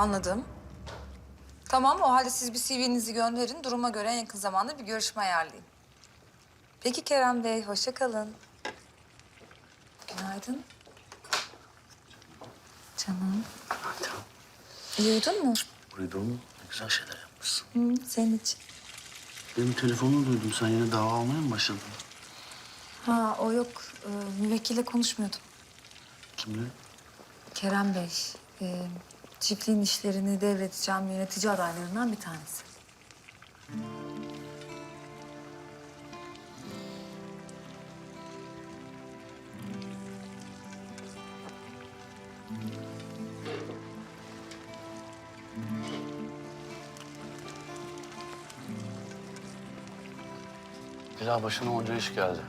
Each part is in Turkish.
Anladım. Tamam, o halde siz bir CV'nizi gönderin. Duruma göre en yakın zamanda bir görüşme ayarlayın. Peki Kerem Bey, hoşça kalın. Günaydın. Canım. İyi uyudun mu? Duydun mu? Ne güzel şeyler yapmışsın. Hı, senin için. Benim telefonunu duydum. Sen yine dava almaya mı başladın? Ha, o yok. Ee, müvekkille konuşmuyordum. Kimle? Kerem Bey, e, çiftliğin işlerini devredeceğim yönetici adaylarından bir tanesi. Dila başına onca iş geldi.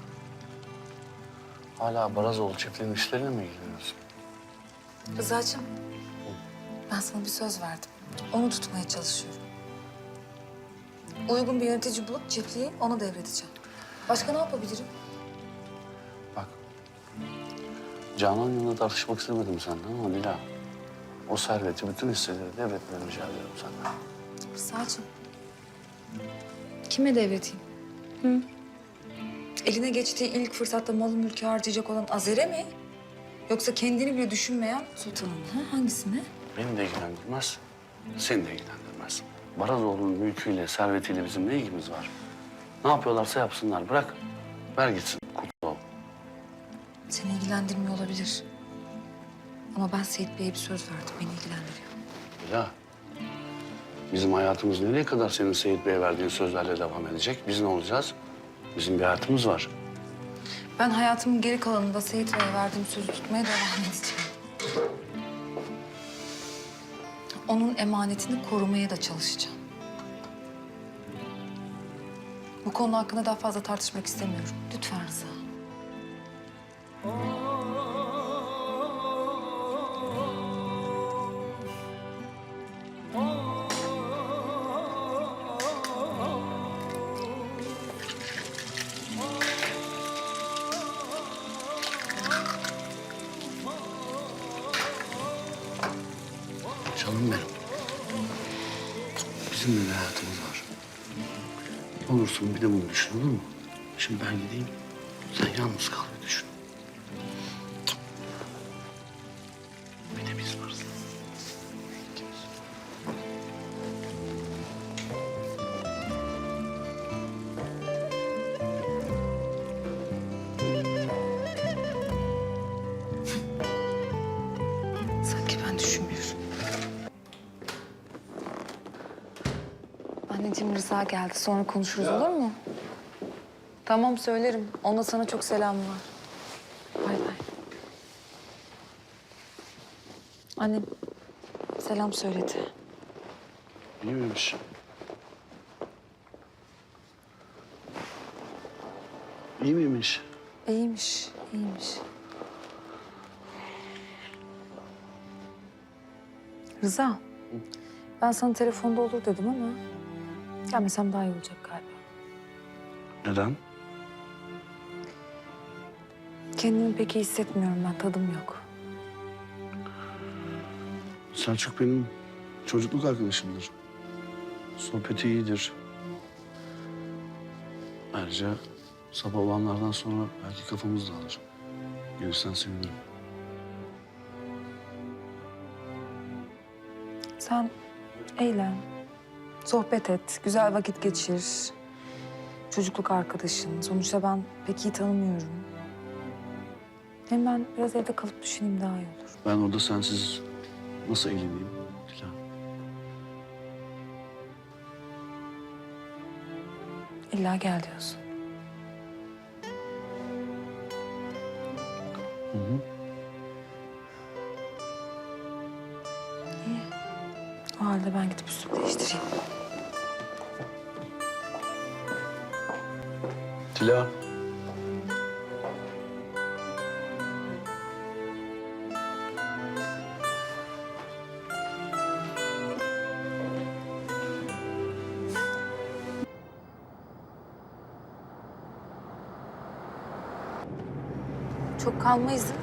Hala Barazoğlu çiftliğinin işleriyle mi ilgileniyorsun? Rıza'cığım, sana bir söz verdim. Onu tutmaya çalışıyorum. Uygun bir yönetici bulup çiftliği ona devredeceğim. Başka ne yapabilirim? Bak. Canan'ın yanında tartışmak istemedim senden ama Dila. O serveti, bütün hisseleri devretmeni rica ediyorum senden. Rıza'cığım, kime devredeyim? Hı? Eline geçtiği ilk fırsatta malı mülkü harcayacak olan Azer'e mi? Yoksa kendini bile düşünmeyen Sultan'ın ha? Hangisine? Beni de ilgilendirmez, seni de ilgilendirmez. Barazoğlu'nun mülküyle, servetiyle bizim ne ilgimiz var? Ne yapıyorlarsa yapsınlar, bırak. Ver gitsin, kutlu ol. Seni ilgilendirmiyor olabilir. Ama ben Seyit Bey'e bir söz verdim. Beni ilgilendiriyor. Ya bizim hayatımız nereye kadar senin Seyit Bey'e verdiğin sözlerle devam edecek? Biz ne olacağız? Bizim bir hayatımız var. Ben hayatımın geri kalanında Seyit Bey'e verdiğim sözü tutmaya devam edeceğim. Onun emanetini korumaya da çalışacağım. Bu konu hakkında daha fazla tartışmak istemiyorum. Lütfen Rıza. Olursun bir de bunu düşün olur mu? Şimdi ben gideyim. Sen yalnız kal Anneciğim Rıza geldi. Sonra konuşuruz olur mu? Tamam söylerim. Onda sana çok selam var. Bay bay. Annem selam söyledi. İyi miymiş? İyi miymiş? İyiymiş, iyiymiş. Rıza, ben sana telefonda olur dedim ama gelmesem daha iyi olacak galiba. Neden? Kendimi pek iyi hissetmiyorum ben, tadım yok. Selçuk benim çocukluk arkadaşımdır. Sohbeti iyidir. Ayrıca sabah olanlardan sonra belki kafamız dağılır. Gelirsen sevinirim. Sen eğlen, sohbet et, güzel vakit geçir. Çocukluk arkadaşın. Sonuçta ben pek iyi tanımıyorum. Hem ben biraz evde kalıp düşüneyim daha iyi olur. Ben orada sensiz nasıl eğleneyim Dila? İlla gel diyorsun. Hı hı. O halde ben gidip üstümü değiştireyim. Dila. Çok kalmayız değil mi?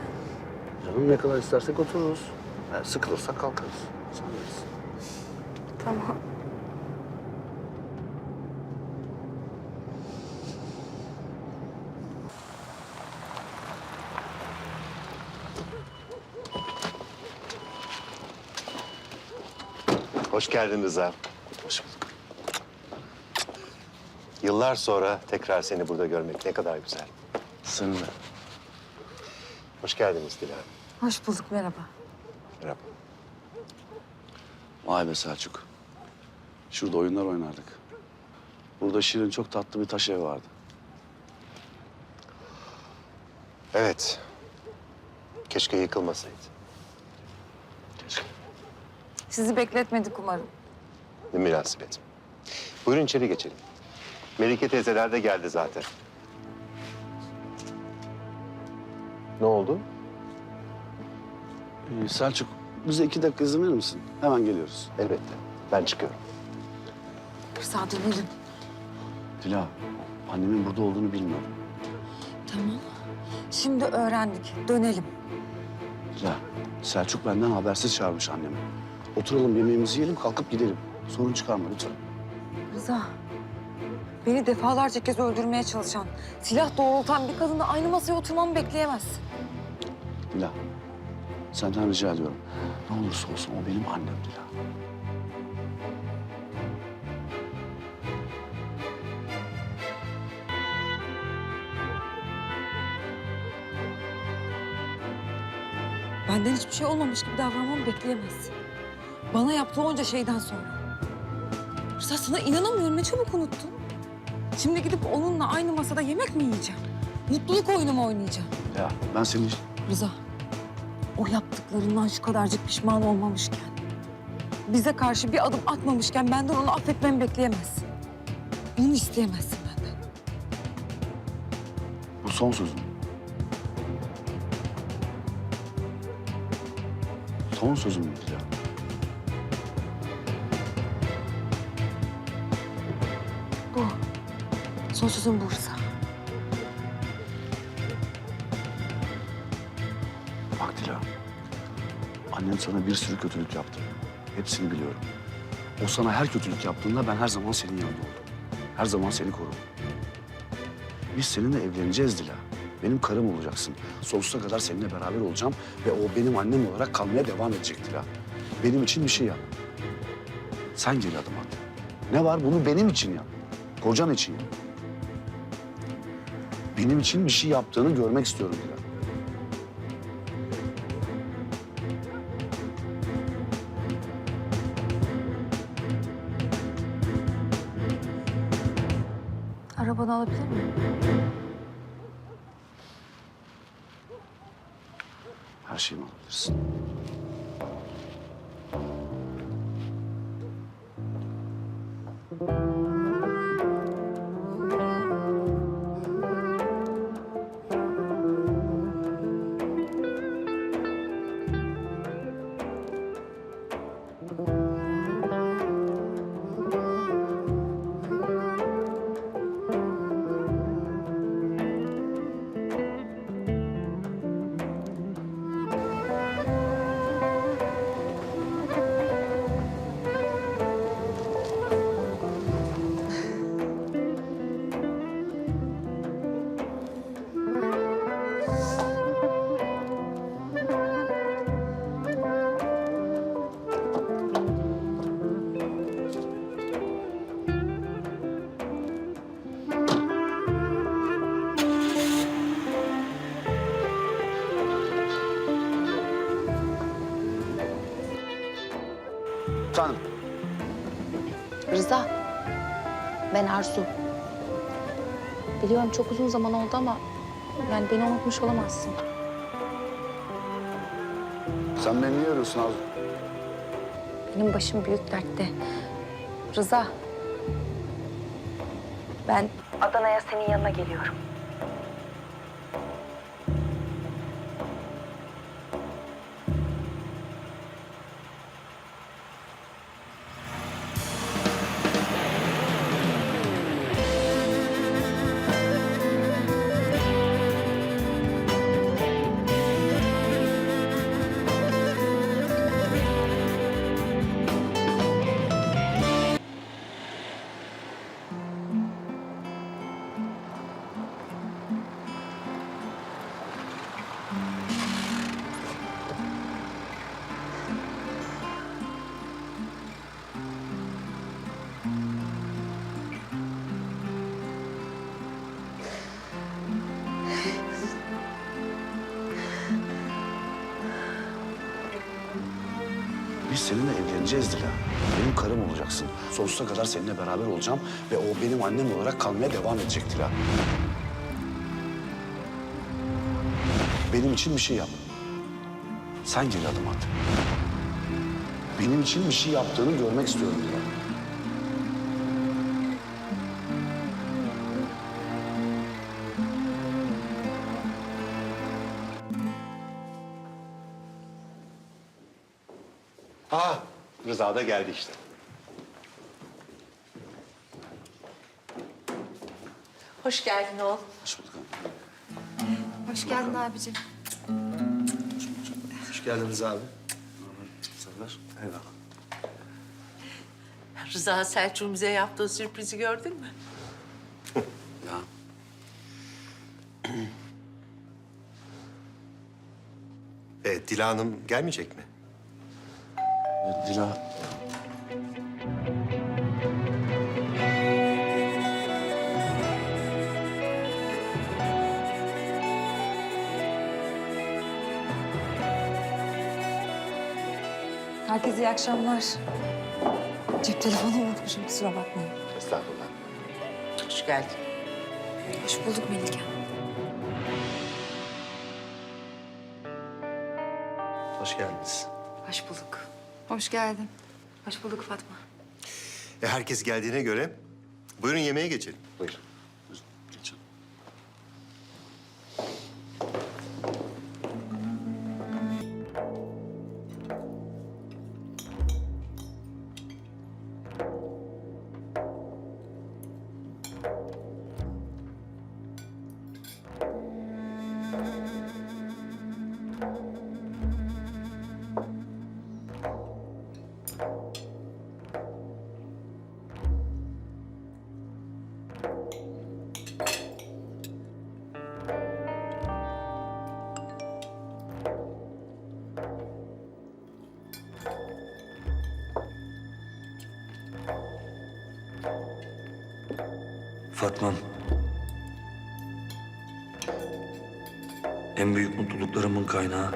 Canım ne kadar istersek otururuz. Yani sıkılırsak kalkarız. Sen bilirsin. Tamam. Hoş geldin Rıza. Hoş bulduk. Yıllar sonra tekrar seni burada görmek ne kadar güzel. Seninle. Hoş geldiniz Dilan. Hoş bulduk, merhaba. Merhaba. Vay be Selçuk. Şurada oyunlar oynardık. Burada Şirin çok tatlı bir taş evi vardı. Evet. Keşke yıkılmasaydı. Keşke. Sizi bekletmedik umarım. Ne münasebet. Buyurun içeri geçelim. Melike teyzeler de geldi zaten. Ne oldu? Ee, Selçuk, bize iki dakika izin verir misin? Hemen geliyoruz. Elbette. Ben çıkıyorum. Dönelim. Dila, annemin burada olduğunu bilmiyorum. Tamam. Şimdi öğrendik. Dönelim. Dila, Selçuk benden habersiz çağırmış annemi. Oturalım yemeğimizi yiyelim, kalkıp gidelim. Sorun çıkarma lütfen. Rıza. Beni defalarca kez öldürmeye çalışan, silah doğrultan bir kadınla aynı masaya oturmamı bekleyemezsin. Dila, senden rica ediyorum. Ne olursa olsun o benim annem Dila. Benden hiçbir şey olmamış gibi davranmamı bekleyemezsin. Bana yaptığı onca şeyden sonra. Rıza sana inanamıyorum. Ne çabuk unuttun. Şimdi gidip onunla aynı masada yemek mi yiyeceğim? Mutluluk oyunu mu oynayacağım? Ya ben seni... Rıza, o yaptıklarından şu kadarcık pişman olmamışken... ...bize karşı bir adım atmamışken benden onu affetmemi bekleyemezsin. Bunu isteyemezsin benden. Bu son sözüm. Son sözüm Dila? Bu. Son sözüm bu Rıza. Bak Dila, annem sana bir sürü kötülük yaptı. Hepsini biliyorum. O sana her kötülük yaptığında ben her zaman senin yanında oldum. Her zaman seni korudum. Biz seninle evleneceğiz Dila. Benim karım olacaksın. Sonsuza kadar seninle beraber olacağım ve o benim annem olarak kalmaya devam edecek Dila. Benim için bir şey yap. Sen geri adım at. Ne var bunu benim için yap. Kocan için yap. Benim için bir şey yaptığını görmek istiyorum Dila. Arabanı alabilir miyim? Her şeyimi. Arzu. Biliyorum çok uzun zaman oldu ama yani beni unutmuş olamazsın. Sen beni niye arıyorsun Arzu? Benim başım büyük dertte. Rıza, ben Adana'ya senin yanına geliyorum. Seninle evleneceğiz Dila. Benim karım olacaksın. Sonsuza kadar seninle beraber olacağım ve o benim annem olarak kalmaya devam edecek Dila. Benim için bir şey yap. Sen geri adım at. Benim için bir şey yaptığını görmek istiyorum Dila. Aa, Rıza da geldi işte. Hoş geldin oğlum. Hoş bulduk hanım. Hoş geldin abicim. Hoş geldiniz abi. Sefer. Eyvallah. Rıza Selçuk'un bize yaptığı sürprizi gördün mü? Ya Evet, Dila Hanım gelmeyecek mi? Herkese iyi akşamlar. Cep telefonumu unutmuşum kusura bakmayın. Estağfurullah. Hoş geldin. Hoş bulduk Melike. Hoş geldiniz. Hoş bulduk. Hoş geldin. Hoş bulduk Fatma. E, herkes geldiğine göre buyurun yemeğe geçelim. Buyurun. Fatma'm. En büyük mutluluklarımın kaynağı,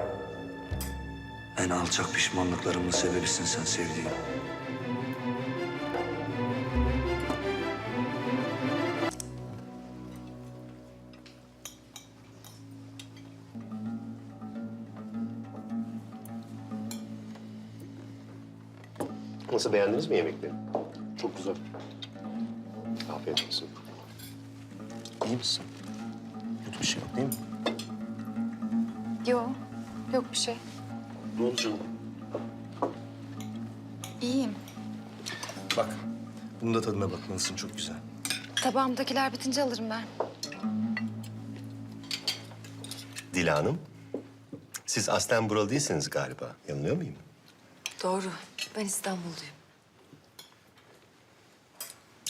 en alçak pişmanlıklarımın sebebisin sen sevdiğim. Nasıl beğendiniz mi yemekleri? Çok güzel. Afiyet olsun. İyi misin? Kötü bir şey yok değil mi? Yok. Yok bir şey. Ne oldu canım? İyiyim. Bak, bunun da tadına bakmalısın çok güzel. Tabağımdakiler bitince alırım ben. Dila Hanım, siz aslen buralı değilsiniz galiba. Yanılıyor muyum? Doğru. Ben İstanbulluyum.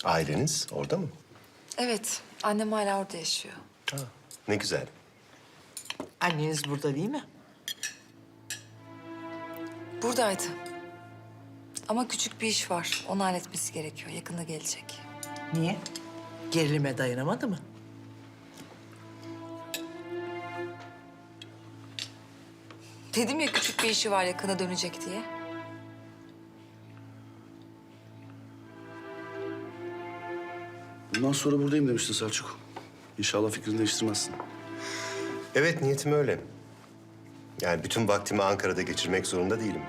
Aileniz orada mı? Evet. Annem hala orada yaşıyor. Ha, ne güzel. Anneniz burada değil mi? Buradaydı. Ama küçük bir iş var. Onu halletmesi gerekiyor. Yakında gelecek. Niye? Gerilime dayanamadı mı? Dedim ya küçük bir işi var yakında dönecek diye. Bundan sonra buradayım demiştin Selçuk. İnşallah fikrini değiştirmezsin. Evet, niyetim öyle. Yani bütün vaktimi Ankara'da geçirmek zorunda değilim.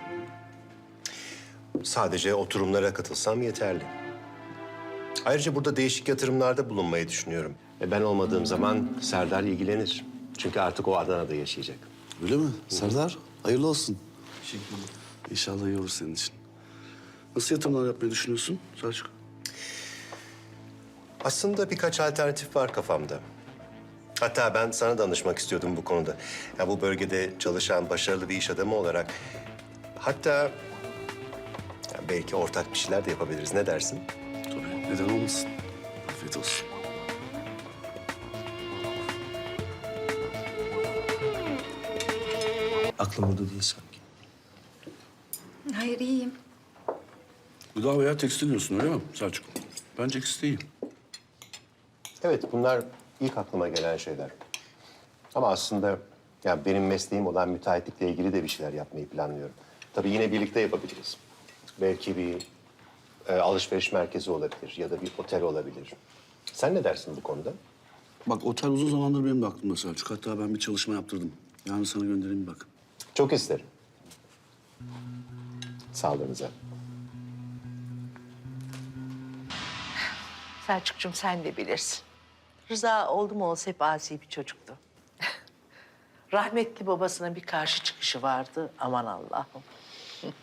Sadece oturumlara katılsam yeterli. Ayrıca burada değişik yatırımlarda bulunmayı düşünüyorum. E ben olmadığım zaman Serdar ilgilenir. Çünkü artık o Adana'da yaşayacak. Öyle mi? Serdar, hayırlı olsun. İnşallah iyi olur senin için. Nasıl yatırımlar yapmayı düşünüyorsun Selçuk? Aslında birkaç alternatif var kafamda. Hatta ben sana danışmak istiyordum bu konuda. Ya bu bölgede çalışan başarılı bir iş adamı olarak... Hatta ya belki ortak bir şeyler de yapabiliriz. Ne dersin? Tabii, neden olmasın? Afiyet olsun. Aklım burada değil sanki. Hayır iyiyim. Gıda veya tekstil diyorsun öyle mi Selçuk? Bence ikisi de iyi. Evet, bunlar ilk aklıma gelen şeyler. Ama aslında ya benim mesleğim olan müteahhitlikle ilgili de bir şeyler yapmayı planlıyorum. Tabii yine birlikte yapabiliriz. Belki bir e, alışveriş merkezi olabilir ya da bir otel olabilir. Sen ne dersin bu konuda? Bak otel uzun zamandır benim de aklımda Selçuk. Hatta ben bir çalışma yaptırdım. Yarın sana göndereyim bak. Çok isterim. Sağlığınıza. Selçukcuğum sen de bilirsin. Rıza oldu mu olsa hep asi bir çocuktu. Rahmetli babasına bir karşı çıkışı vardı. Aman Allah'ım.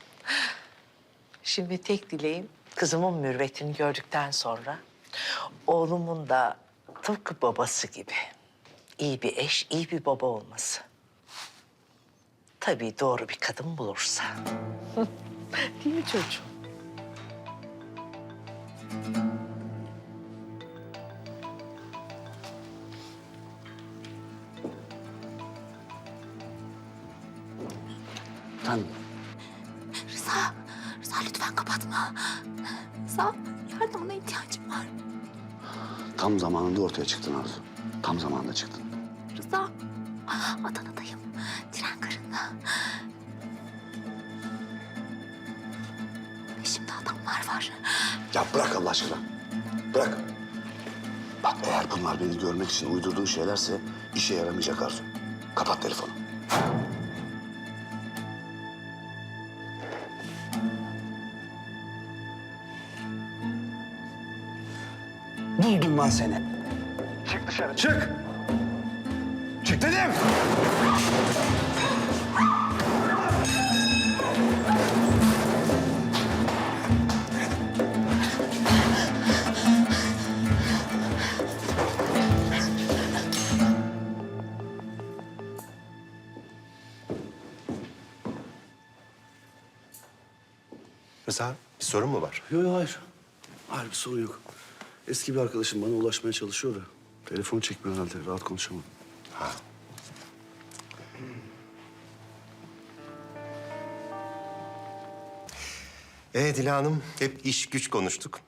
Şimdi tek dileğim kızımın mürvetini gördükten sonra oğlumun da tıpkı babası gibi iyi bir eş, iyi bir baba olması. Tabii doğru bir kadın bulursa. Değil mi çocuğum? Sen Rıza, Rıza lütfen kapatma. Rıza, yardımına ihtiyacım var. tam zamanında ortaya çıktın Arzu. Tam zamanında çıktın. Rıza, Adana'dayım. Tren garında. Peşimde adamlar var. Ya bırak Allah aşkına. Bırak. Bak eğer bunlar beni görmek için uydurduğun şeylerse işe yaramayacak Arzu. Kapat telefonu. Ben seni. Çık dışarı çık. Çık dedim. Rıza bir sorun mu var? Yok yok hayır. Hayır bir sorun yok. Eski bir arkadaşım bana ulaşmaya çalışıyor da. Telefon çekmiyor herhalde. Rahat konuşamam. Ee Dila Hanım hep iş güç konuştuk.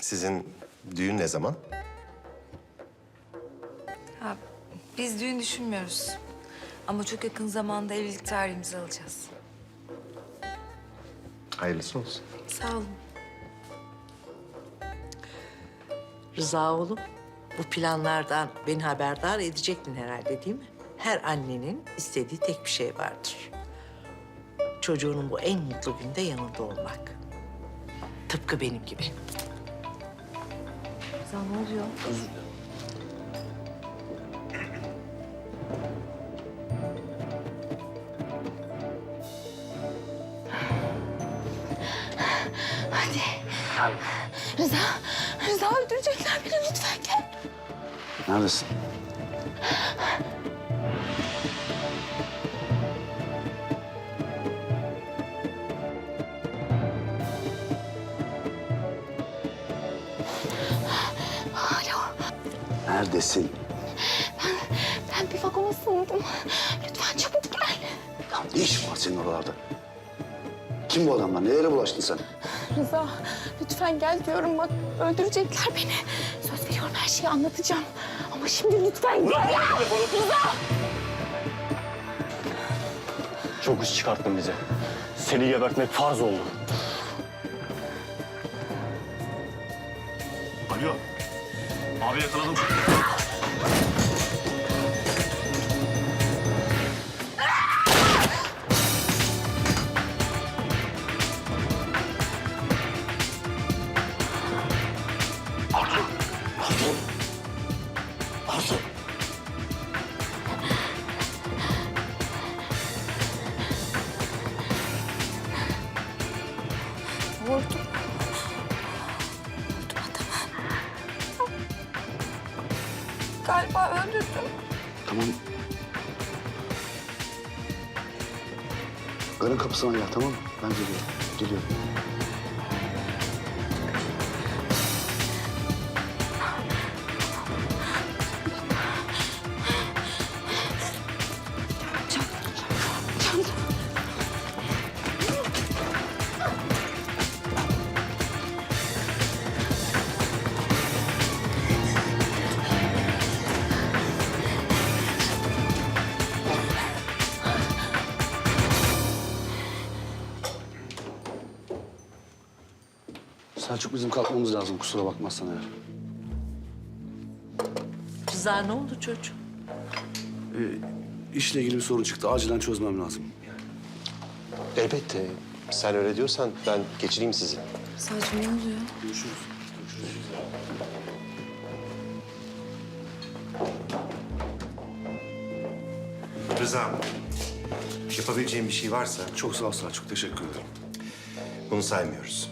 Sizin düğün ne zaman? Ha, biz düğün düşünmüyoruz. Ama çok yakın zamanda evlilik tarihimizi alacağız. Hayırlısı olsun. Sağ olun. Rıza oğlum, bu planlardan beni haberdar edecektin herhalde değil mi? Her annenin istediği tek bir şey vardır. Çocuğunun bu en mutlu günde yanında olmak. Tıpkı benim gibi. Rıza ne oluyor? Hadi. Rıza, Neredesin? Alo, Neredesin? ben bir vagona sığındım. Lütfen çabuk gel. Ya ne işin var senin oralarda? Kim bu adamlar? Nelere bulaştın sen? Rıza, lütfen gel diyorum bak. Öldürecekler beni. Söz veriyorum her şeyi anlatacağım. Ama şimdi lütfen gel. Çok iş çıkarttın bize. Seni gebertmek farz oldu. Alo. Abi yakaladım. Galiba öldürdüm. Tamam. Garın kapısına gel tamam mı? Ben geliyorum. Geliyorum. Selçuk bizim kalkmamız lazım kusura bakmazsan eğer. Rıza ne oldu çocuğum? Ee, işle ilgili bir sorun çıktı. Acilen çözmem lazım. Elbette. Sen öyle diyorsan ben geçireyim sizi. Selçuk ne oluyor? Görüşürüz. Rıza, yapabileceğim bir şey varsa Çok sağ ol Selçuk. Teşekkür ederim. bunu saymıyoruz.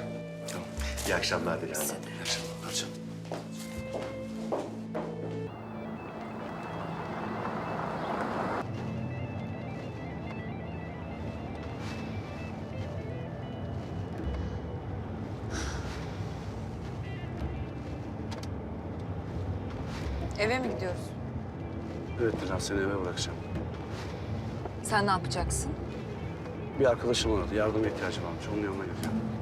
İyi akşamlar Dilan. İyi akşamlar canım. Eve mi gidiyoruz? Evet Dilan seni eve bırakacağım. Sen ne yapacaksın? Bir arkadaşım aradı. Yardıma ihtiyacı varmış. Onun yanına gideceğim.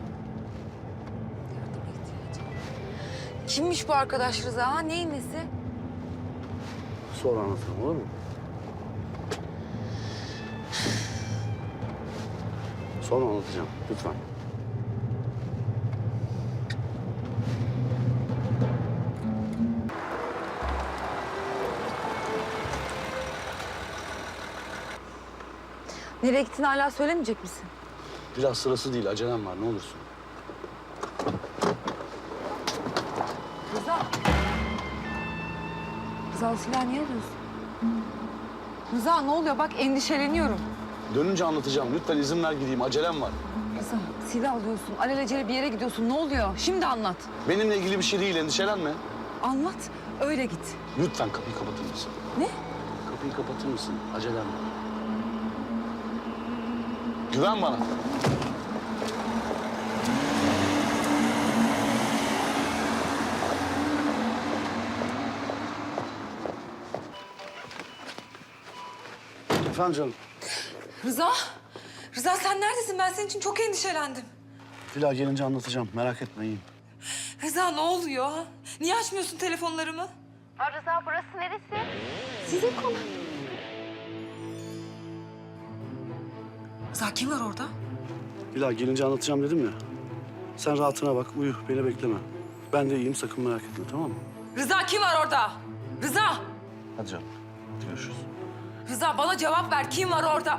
Kimmiş bu arkadaş Rıza? Ha? Neyin nesi? Sonra anlatırım olur mu? Sonra anlatacağım. Lütfen. Nereye gittiğini hala söylemeyecek misin? Biraz sırası değil. Acelem var. Ne olursun. Rıza o silahı niye alıyorsun? Rıza ne oluyor? Bak endişeleniyorum. Dönünce anlatacağım. Lütfen izin ver gideyim. Acelem var. Rıza silah alıyorsun. Alelacele bir yere gidiyorsun. Ne oluyor? Şimdi anlat. Benimle ilgili bir şey değil. Endişelenme. Anlat. Öyle git. Lütfen kapıyı kapatır mısın? Ne? Kapıyı kapatır mısın? Acelem var. Güven bana. Efendim canım. Rıza. Rıza sen neredesin? Ben senin için çok endişelendim. Dila gelince anlatacağım. Merak etme iyiyim. Rıza ne oluyor? Niye açmıyorsun telefonlarımı? Rıza burası neresi? Sizin konu. Rıza kim var orada? Dila gelince anlatacağım dedim ya. Sen rahatına bak, uyu. Beni bekleme. Ben de iyiyim, sakın merak etme tamam mı? Rıza kim var orada? Rıza! Hadi canım. Hadi görüşürüz. Rıza bana cevap ver. Kim var orada?